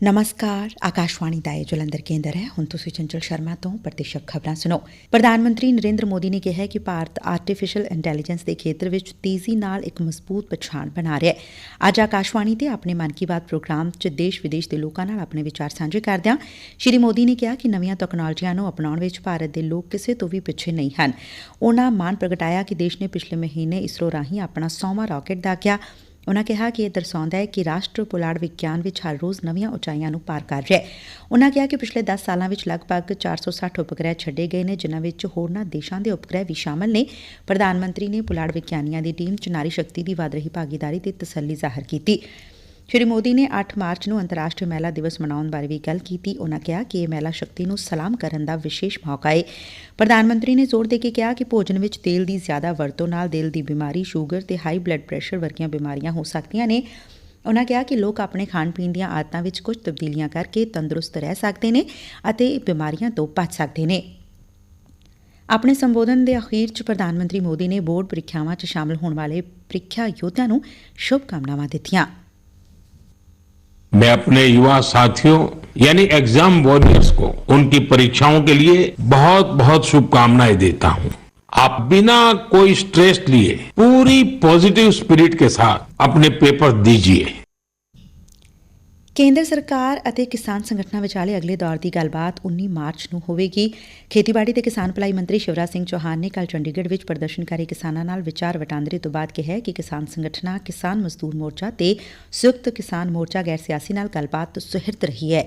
ਨਮਸਕਾਰ ਆਕਾਸ਼ਵਾਣੀ ਦਾ ਇਹ ਜਲੰਧਰ ਕੇਂਦਰ ਹੈ ਹੁਣ ਤੁਸੀਂ ਚੰਚਲ ਸ਼ਰਮਾ ਤੋਂ ਪ੍ਰਤੀਸ਼ਕ ਖਬਰਾਂ ਸੁਣੋ ਪ੍ਰਧਾਨ ਮੰਤਰੀ ਨਰਿੰਦਰ ਮੋਦੀ ਨੇ ਕਿਹਾ ਕਿ ਭਾਰਤ ਆਰਟੀਫੀਸ਼ੀਅਲ ਇੰਟੈਲੀਜੈਂਸ ਦੇ ਖੇਤਰ ਵਿੱਚ ਤੇਜ਼ੀ ਨਾਲ ਇੱਕ ਮਜ਼ਬੂਤ ਪਛਾਣ ਬਣਾ ਰਿਹਾ ਹੈ ਅੱਜ ਆਕਾਸ਼ਵਾਣੀ ਤੇ ਆਪਣੇ ਮਨ ਕੀ ਬਾਤ ਪ੍ਰੋਗਰਾਮ 'ਚ ਦੇਸ਼ ਵਿਦੇਸ਼ ਦੇ ਲੋਕਾਂ ਨਾਲ ਆਪਣੇ ਵਿਚਾਰ ਸਾਂਝੇ ਕਰਦਿਆਂ ਸ਼੍ਰੀ ਮੋਦੀ ਨੇ ਕਿਹਾ ਕਿ ਨਵੀਆਂ ਤਕਨਾਲੋਜੀਆਂ ਨੂੰ ਅਪਣਾਉਣ ਵਿੱਚ ਭਾਰਤ ਦੇ ਲੋਕ ਕਿਸੇ ਤੋਂ ਵੀ ਪਿੱਛੇ ਨਹੀਂ ਹਨ ਉਨ੍ਹਾਂ ਮਾਣ ਪ੍ਰਗਟਾਇਆ ਕਿ ਦੇਸ਼ ਨੇ ਪਿਛਲੇ ਮਹੀਨੇ ਇਸਰੋ ਰਾਹੀਂ ਆਪਣਾ ਸੌਵਾਂ ਰਾਕੇਟ ਦਾਗਿਆ ਉਨੂਾ ਕਿਹਾ ਕਿ ਇਹ ਦਰਸਾਉਂਦਾ ਹੈ ਕਿ ਰਾਸ਼ਟਰ ਪੁਲਾੜ ਵਿਗਿਆਨ ਵਿਚ ਹਰ ਰੋਜ਼ ਨਵੀਆਂ ਉਚਾਈਆਂ ਨੂੰ ਪਾਰ ਕਰ ਰਿਹੈ ਹੈ। ਕਿਹਾ ਕਿ ਪਿਛਲੇ 10 ਸਾਲਾਂ ਵਿਚ ਲਗਭਗ 460 ਉਪਗ੍ਰਹਿ ਛੱਡੇ ਗਏ ਨੇ, ਜਿਨ੍ਹਾਂ ਵਿਚ ਹੋਰਨਾਂ ਦੇਸ਼ਾਂ ਦੇ ਉਪਗ੍ਰਹਿ ਵੀ ਸ਼ਾਮਲ ਨੇ। ਪ੍ਰਧਾਨ ਮੰਤਰੀ ਨੇ ਪੁਲਾੜ ਵਿਗਿਆਨੀਆਂ ਦੀ ਟੀਮ 'ਚ ਨਾਰੀ ਸ਼ਕਤੀ ਦੀ ਵਧ ਰਹੀ ਭਾਗੀਦਾਰੀ ਤੇ ਤਸੱਲੀ ਜ਼ਾਹਰ ਕੀਤੀ। ਸ਼੍ਰੀ ਮੋਦੀ ਨੇ 8 ਮਾਰਚ ਨੂੰ ਅੰਤਰਰਾਸ਼ਟਰੀ ਮਹਿਲਾ ਦਿਵਸ ਮਨਾਉਣ ਬਾਰੇ ਵੀ ਗੱਲ ਕੀਤੀ। ਉਨ੍ਹਾਂ ਕਿਹਾ ਕਿ ਇਹ ਮਹਿਲਾ ਸ਼ਕਤੀ ਨੂੰ ਸਲਾਮ ਕਰਨ ਦਾ ਵਿਸ਼ੇਸ਼ ਮੌਕਾ ਹੈ ਪ੍ਰਧਾਨ ਮੰਤਰੀ ਨੇ ਜ਼ੋਰ ਦੇ ਕੇ ਕਿਹਾ ਕਿ ਭੋਜਨ ਵਿੱਚ ਤੇਲ ਦੀ ਜ਼ਿਆਦਾ ਵਰਤੋਂ ਨਾਲ ਦਿਲ ਦੀ ਬਿਮਾਰੀ, ਸ਼ੂਗਰ ਤੇ ਹਾਈ ਬਲੱਡ ਪ੍ਰੈਸ਼ਰ ਵਰਗੀਆਂ ਬਿਮਾਰੀਆਂ ਹੋ ਸਕਦੀਆਂ ਨੇ। ਉਨ੍ਹਾਂ ਕਿਹਾ ਕਿ ਲੋਕ ਆਪਣੇ ਖਾਣ ਪੀਣ ਦੀਆਂ ਆਦਤਾਂ ਵਿੱਚ ਕੁਝ ਤਬਦੀਲੀਆਂ ਕਰਕੇ ਤੰਦਰੁਸਤ ਰਹਿ ਸਕਦੇ ਨੇ ਅਤੇ ਬਿਮਾਰੀਆਂ ਤੋਂ ਬਚ ਸਕਦੇ ਨੇ। ਆਪਣੇ ਸੰਬੋਧਨ ਦੇ ਅਖੀਰ 'ਚ ਪ੍ਰਧਾਨ ਮੰਤਰੀ ਮੋਦੀ ਨੇ ਬੋਰਡ ਪ੍ਰੀਖਿਆਵਾਂ 'ਚ ਸ਼ਾਮਲ ਹੋਣ ਵਾਲੇ ਪ੍ਰੀਖਿਆ ਯੋਧਿਆਂ ਨੂੰ ਸ਼ੁਭ ਕਾਮਨਾਵਾਂ ਦਿੱਤੀਆਂ। मैं अपने युवा साथियों, यानी एग्ज़ाम वॉरियर्स को, उनकी परीक्षाओं के लिए बहुत बहुत शुभकामनाएँ देता हूँ। आप बिना कोई स्ट्रेस लिए पूरी पॉजिटिव स्पिरिट के साथ अपने पेपर दीजिए। ਕੇਂਦਰ ਸਰਕਾਰ ਅਤੇ ਕਿਸਾਨ ਸੰਗਠਨਾਂ ਵਿਚਾਲੇ ਅਗਲੇ ਦੌਰ ਦੀ ਗੱਲਬਾਤ 19 ਮਾਰਚ ਨੂੰ ਹੋਵੇਗੀ ਖੇਤੀਬਾੜੀ ਤੇ ਕਿਸਾਨ ਭਲਾਈ ਮੰਤਰੀ ਸ਼ਿਵਰਾਜ ਸਿੰਘ ਚੌਹਾਨ ਨੇ ਕੱਲ ਚੰਡੀਗੜ੍ਹ ਵਿੱਚ ਪ੍ਰਦਰਸ਼ਨਕਾਰੀ ਕਿਸਾਨਾਂ ਨਾਲ ਵਿਚਾਰ ਵਟਾਂਦਰੇ ਤੋਂ ਬਾਅਦ ਕਿਹਾ ਕਿ ਕਿਸਾਨ ਸੰਗਠਨਾਂ ਕਿਸਾਨ ਮਜ਼ਦੂਰ ਮੋਰਚਾ ਤੇ ਸੰਯੁਕਤ ਕਿਸਾਨ ਮੋਰਚਾ ਗੈਰ ਸਿਆਸੀ ਨਾਲ ਗੱਲਬਾਤ ਸੁਹਿਰਦ ਰਹੀ ਹੈ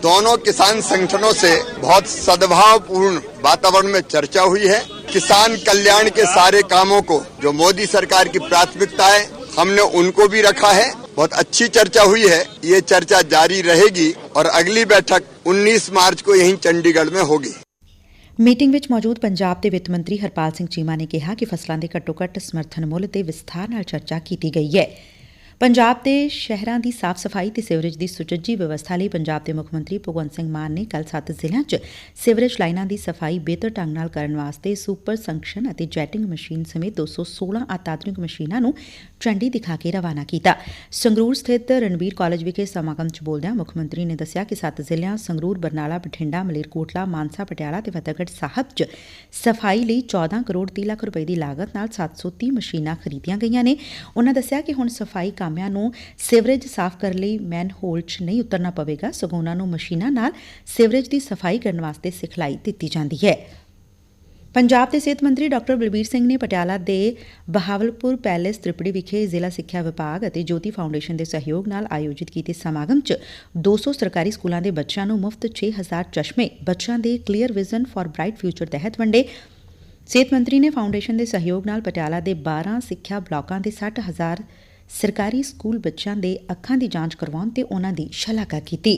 दोनों किसान संगठनों से बहुत सद्भावपूर्ण वातावरण में चर्चा हुई है किसान कल्याण के सारे कामों को जो मोदी सरकार की प्राथमिकता है हमने उनको भी रखा है बहुत अच्छी चर्चा हुई है ये चर्चा जारी रहेगी और अगली बैठक 19 मार्च को यहीं चंडीगढ़ में होगी ਮੀਟਿੰਗ ਵਿੱਚ ਮੌਜੂਦ ਪੰਜਾਬ ਦੇ ਵਿੱਤ ਮੰਤਰੀ ਹਰਪਾਲ ਸਿੰਘ ਚੀਮਾ ਨੇ ਕਿਹਾ ਕਿ ਫਸਲਾਂ ਦੇ ਘੱਟੋ ਘੱਟ ਸਮਰਥਨ ਮੁੱਲ ਤੇ ਵਿਸਥਾਰ ਨਾਲ ਚਰਚਾ ਕੀਤੀ ਗਈ ਹੈ ਪੰਜਾਬ ਦੇ ਸ਼ਹਿਰਾਂ ਦੀ ਸਾਫ਼ ਸਫ਼ਾਈ ਤੇ ਸੀਵਰੇਜ ਦੀ ਸੁਚੱਜੀ ਵਿਵਸਥਾ ਲਈ ਪੰਜਾਬ ਦੇ ਮੁੱਖ ਮੰਤਰੀ ਭਗਵੰਤ ਸਿੰਘ ਮਾਨ ਨੇ ਕੱਲ ਸੱਤ ਜ਼ਿਲ੍ਹਿਆਂ 'ਚ ਸੀਵਰੇਜ ਲਾਈਨਾਂ ਦੀ ਸਫ਼ਾਈ ਬਿਹਤਰ ਢੰਗ ਨਾਲ ਕਰਨ ਵਾਸਤੇ ਸੁਪਰ ਸੰਕਸ਼ਨ ਅਤੇ ਜੈਟਿੰਗ ਮਸ਼ੀਨ ਸਮੇਤ 216 ਅਤਿਆਧੁਨਿਕ ਮਸ਼ੀਨਾਂ ਨੂੰ ਝੰਡੀ ਦਿਖਾ ਕੇ ਰਵਾਨਾ ਕੀਤਾ। ਸੰਗਰੂਰ ਸਥਿਤ ਰਣਬੀਰ ਕਾਲਜ ਵਿਖੇ ਸਮਾਗਮ 'ਚ ਬੋਲਦਿਆਂ ਮੁੱਖ ਮੰਤਰੀ ਨੇ ਦੱਸਿਆ ਕਿ ਸੱਤ ਜ਼ਿਲ੍ਹਿਆਂ ਸੰਗਰੂਰ, ਬਰਨਾਲਾ, ਬਠਿੰਡਾ, ਮਲੇਰਕੋਟਲਾ, ਮਾਨਸਾ, ਪਟਿਆਲਾ ਤੇ ਫਤਿਹਗੜ੍ਹ ਸਾਹਿਬ 'ਚ ਸਫ਼ਾਈ ਲਈ 14 ਕਰੋੜ 30 ਲੱਖ ਰੁਪਏ ਦੀ ਲਾਗਤ ਨਾਲ 730 ਮਸ਼ੀਨਾਂ ਖਰੀਦੀਆਂ ਗਈਆਂ ਨੇ। ਉਨ੍ਹਾਂ ਦੱਸਿਆ ਕਿ ਹੁਣ ਸਫ਼ਾਈ ਕੰਮ ਕਾਮਿਆਂ ਨੂੰ ਸੀਵਰੇਜ ਸਾਫ਼ ਕਰਨ ਲਈ ਮੈਨ ਹੋਲ 'ਚ ਨਹੀਂ ਉਤਰਨਾ ਪਵੇਗਾ, ਸਗੋਂ ਉਨ੍ਹਾਂ ਨੂੰ ਮਸ਼ੀਨਾਂ ਨਾਲ ਸੀਵਰੇਜ ਦੀ ਸਫ਼ਾਈ ਕਰਨ ਵਾਸਤੇ ਸਿਖਲਾਈ ਦਿੱਤੀ ਜਾਂਦੀ ਹੈ। ਪੰਜਾਬ ਦੇ ਸਿਹਤ ਮੰਤਰੀ ਡਾਕਟਰ ਬਲਬੀਰ ਸਿੰਘ ਨੇ ਪਟਿਆਲਾ ਦੇ ਬਹਾਵਲਪੁਰ ਪੈਲੇਸ ਤ੍ਰਿਪੜੀ ਵਿਖੇ ਜ਼ਿਲ੍ਹਾ ਸਿੱਖਿਆ ਵਿਭਾਗ ਅਤੇ ਜੋਤੀ ਫਾਊਂਡੇਸ਼ਨ ਦੇ ਸਹਿਯੋਗ ਨਾਲ ਆਯੋਜਿਤ ਕੀਤੇ ਸਮਾਗਮ 'ਚ 200 ਸਰਕਾਰੀ ਸਕੂਲਾਂ ਦੇ ਬੱਚਿਆਂ ਨੂੰ ਮੁਫਤ 6000 ਚਸ਼ਮੇ, ਬੱਚਿਆਂ ਦੇ clear vision for bright future ਤਹਿਤ ਵੰਡੇ। ਸਿਹਤ ਮੰਤਰੀ ਨੇ ਫਾਊਂਡੇਸ਼ਨ ਦੇ ਸਹਿਯੋਗ ਨਾਲ ਪਟਿਆਲਾ ਦੇ 12 ਸਿੱਖਿਆ ਬਲਾਕਾਂ ਦੇ 60000 ਸਰਕਾਰੀ ਸਕੂਲ ਬੱਚਿਆਂ ਦੇ ਅੱਖਾਂ ਦੀ ਜਾਂਚ ਕਰਵਾਉਣ ਤੇ ਉਨ੍ਹਾਂ ਦੀ ਸ਼ਲਾਘਾ ਕੀਤੀ।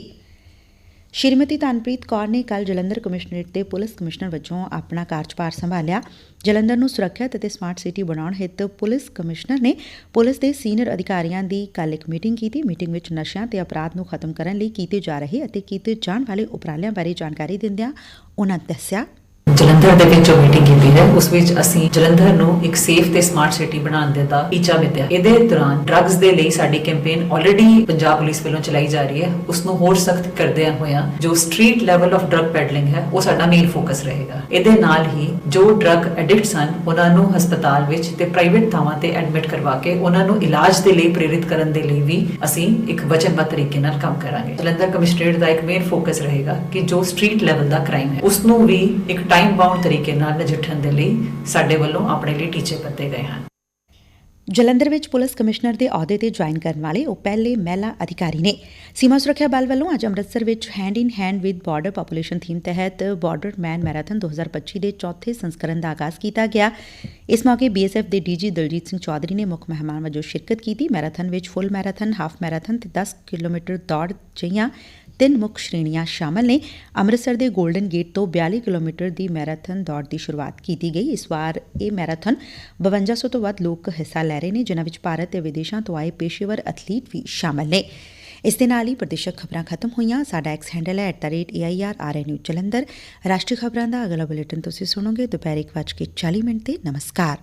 ਸ਼੍ਰੀਮਤੀ ਤਨਪ੍ਰੀਤ ਕੌਰ ਨੇ ਕੱਲ ਜਲੰਧਰ ਕਮਿਸ਼ਨਰੇਟ ਦੇ ਪੁਲਿਸ ਕਮਿਸ਼ਨਰ ਵਜੋਂ ਆਪਣਾ ਕਾਰਜਭਾਰ ਸੰਭਾਲਿਆ। ਜਲੰਧਰ ਨੂੰ ਸੁਰੱਖਿਅਤ ਅਤੇ ਸਮਾਰਟ ਸਿਟੀ ਬਣਾਉਣ ਹਿੱਤ ਪੁਲਿਸ ਕਮਿਸ਼ਨਰ ਨੇ ਪੁਲਿਸ ਦੇ ਸੀਨੀਅਰ ਅਧਿਕਾਰੀਆਂ ਦੀ ਕੱਲ ਇੱਕ ਮੀਟਿੰਗ ਕੀਤੀ। ਮੀਟਿੰਗ ਵਿੱਚ ਨਸ਼ਿਆਂ ਤੇ ਅਪਰਾਧ ਨੂੰ ਖਤਮ ਕਰਨ ਲਈ ਕੀਤੇ ਜਾ ਰਹੇ ਅਤੇ ਕੀਤੇ ਜਾਣ ਵਾਲੇ ਉਪਰਾਲਿਆਂ ਬਾਰੇ ਜਾਣਕਾਰੀ ਦਿੰਦਿਆਂ ਉਨ੍ਹਾਂ ਦੱਸਿਆ। ਜਲੰਧਰ ਦੇ ਵਿੱਚ ਜੋ ਮੀਟਿੰਗ ਕੀਤੀ ਹੈ, ਉਸ ਵਿੱਚ ਅਸੀਂ ਜਲੰਧਰ ਨੂੰ ਇੱਕ ਸੇਫ ਤੇ ਸਮਾਰਟ ਸਿਟੀ ਬਣਾਉਣ ਦੇ ਦਾ ਟੀਚਾ ਮਿੱਤਿਆ। ਇਹਦੇ ਦੌਰਾਨ ਡਰੱਗਸ ਦੇ ਲਈ ਸਾਡੀ ਕੈਂਪੇਨ ਆਲਰੇਡੀ ਪੰਜਾਬ ਪੁਲਿਸ ਵੱਲੋਂ ਚਲਾਈ ਜਾ ਰਹੀ ਹੈ। ਉਸ ਨੂੰ ਹੋਰ ਸਖਤ ਕਰਦਿਆਂ ਹੋਇਆਂ ਜੋ street level of drug peddling ਹੈ, ਉਹ ਸਾਡਾ ਮੇਨ ਫੋਕਸ ਰਹੇਗਾ। ਇਹਦੇ ਨਾਲ ਹੀ ਜੋ ਡਰੱਗ ਐਡਿਕਟਸ ਹਨ, ਉਹਨਾਂ ਨੂੰ ਹਸਪਤਾਲ ਵਿੱਚ ਤੇ ਪ੍ਰਾਈਵੇਟ ਥਾਵਾਂ ਤੇ ਐਡਮਿਟ ਕਰਵਾ ਕੇ ਉਹਨਾਂ ਨੂੰ ਇਲਾਜ ਦੇ ਲਈ ਪ੍ਰੇਰਿਤ ਕਰਨ ਦੇ ਲਈ ਵੀ ਅਸੀਂ ਇੱਕ ਵਚਨਬੱਧ ਤਰੀਕੇ ਨਾਲ ਕੰਮ ਕਰਾਂਗੇ। ਜਲੰਧਰ ਕਮਿਸ਼ਨਰੇਟ ਦਾ ਇੱਕ ਮੇਨ ਫੋਕਸ ਰਹੇਗਾ ਕਿ ਜੋ ਸਟਰੀਟ ਲੈਵਲ ਦਾ ਕ੍ਰਾਈਮ ਹੈ, ਉਸ ਨੂੰ ਵੀ ਇੱਕ ਟਾਈਮ ਬਾਉਂਡ ਤਰੀਕੇ ਨਾਲ ਨਜਿੱਠਣ ਦੇ ਲਈ ਸਾਡੇ ਵੱਲੋਂ ਆਪਣੇ ਲਈ ਟੀਚੇ ਪੱਤੇ ਗਏ ਹਨ। ਜਲੰਧਰ ਵਿੱਚ ਪੁਲਿਸ ਕਮਿਸ਼ਨਰ ਦੇ ਅਹੁਦੇ ਤੇ ਜੁਆਇਨ ਕਰਨ ਵਾਲੇ ਉਹ ਪਹਿਲੇ ਮਹਿਲਾ ਅਧਿਕਾਰੀ ਨੇ। ਸੀਮਾ ਸੁਰੱਖਿਆ ਬਲ ਵੱਲੋਂ ਅੱਜ ਅੰਮ੍ਰਿਤਸਰ ਵਿੱਚ hand in hand with border population theme ਤਹਿਤ ਬਾਰਡਰ ਮੈਨ ਮੈਰਾਥਨ 2025 ਦੇ ਚੌਥੇ ਸੰਸਕਰਨ ਦਾ ਆਗਾਜ਼ ਕੀਤਾ ਗਿਆ। ਇਸ ਮੌਕੇ ਬੀਐਸਐਫ ਦੇ ਡੀਜੀ ਦਲਜੀਤ ਸਿੰਘ ਚੌਧਰੀ ਨੇ ਮੁੱਖ ਮਹਿਮਾਨ ਵਜੋਂ ਸ਼ਿਰਕਤ ਕੀਤੀ। ਮੈਰਾਥਨ ਵਿੱਚ ਫੁੱਲ ਮੈਰਾਥਨ ਹਾਫ ਮੈਰਾਥਨ ਤੇ 10 ਕਿਲੋਮੀਟਰ ਦੌੜ ਜਿਹੀਆਂ ਤਿੰਨ ਮੁੱਖ ਸ਼੍ਰੇਣੀਆਂ ਸ਼ਾਮਲ ਨੇ। ਅੰਮ੍ਰਿਤਸਰ ਦੇ 골ਡਨ ਗੇਟ ਤੋਂ 42 ਕਿਲੋਮੀਟਰ ਦੀ ਮੈਰਾਥਨ ਦੌੜ ਦੀ ਸ਼ੁਰੂਆਤ ਕੀਤੀ ਗਈ। ਇਸ ਵਾਰ ਇਹ ਮੈਰਾਥਨ 5200 ਤੋਂ ਵੱਧ ਲੋਕ ਹਿੱਸਾ ਲੈ ਰਹੇ ਨੇ, ਜਿਨ੍ਹਾਂ ਵਿੱਚ ਭਾਰਤ ਤੇ ਵਿਦੇਸ਼ਾਂ ਤੋਂ ਆਏ ਪੇਸ਼ੇਵਰ ਐਥਲੀਟ ਵੀ ਸ਼ਾਮਲ ਨੇ। ਇਸ ਦੇ ਨਾਲ ਹੀ ਪ੍ਰਦੇਸ਼ਕ ਖਬਰਾਂ ਖਤਮ ਹੋਈਆਂ। ਸਾਡਾ ਐਕਸ ਹੈਂਡਲ ਹੈ @airrnu ਜਲੰਧਰ। ਰਾਸ਼ਟਰੀ ਖਬਰਾਂ ਦਾ ਅਗਲਾ ਬੁਲੇਟਿਨ ਤੁਸੀਂ ਸੁਣੋਗੇ। ਦੁਪਹਿਰ 1:40 ਮਿੰਟ ਤੇ। ਨਮਸਕਾਰ।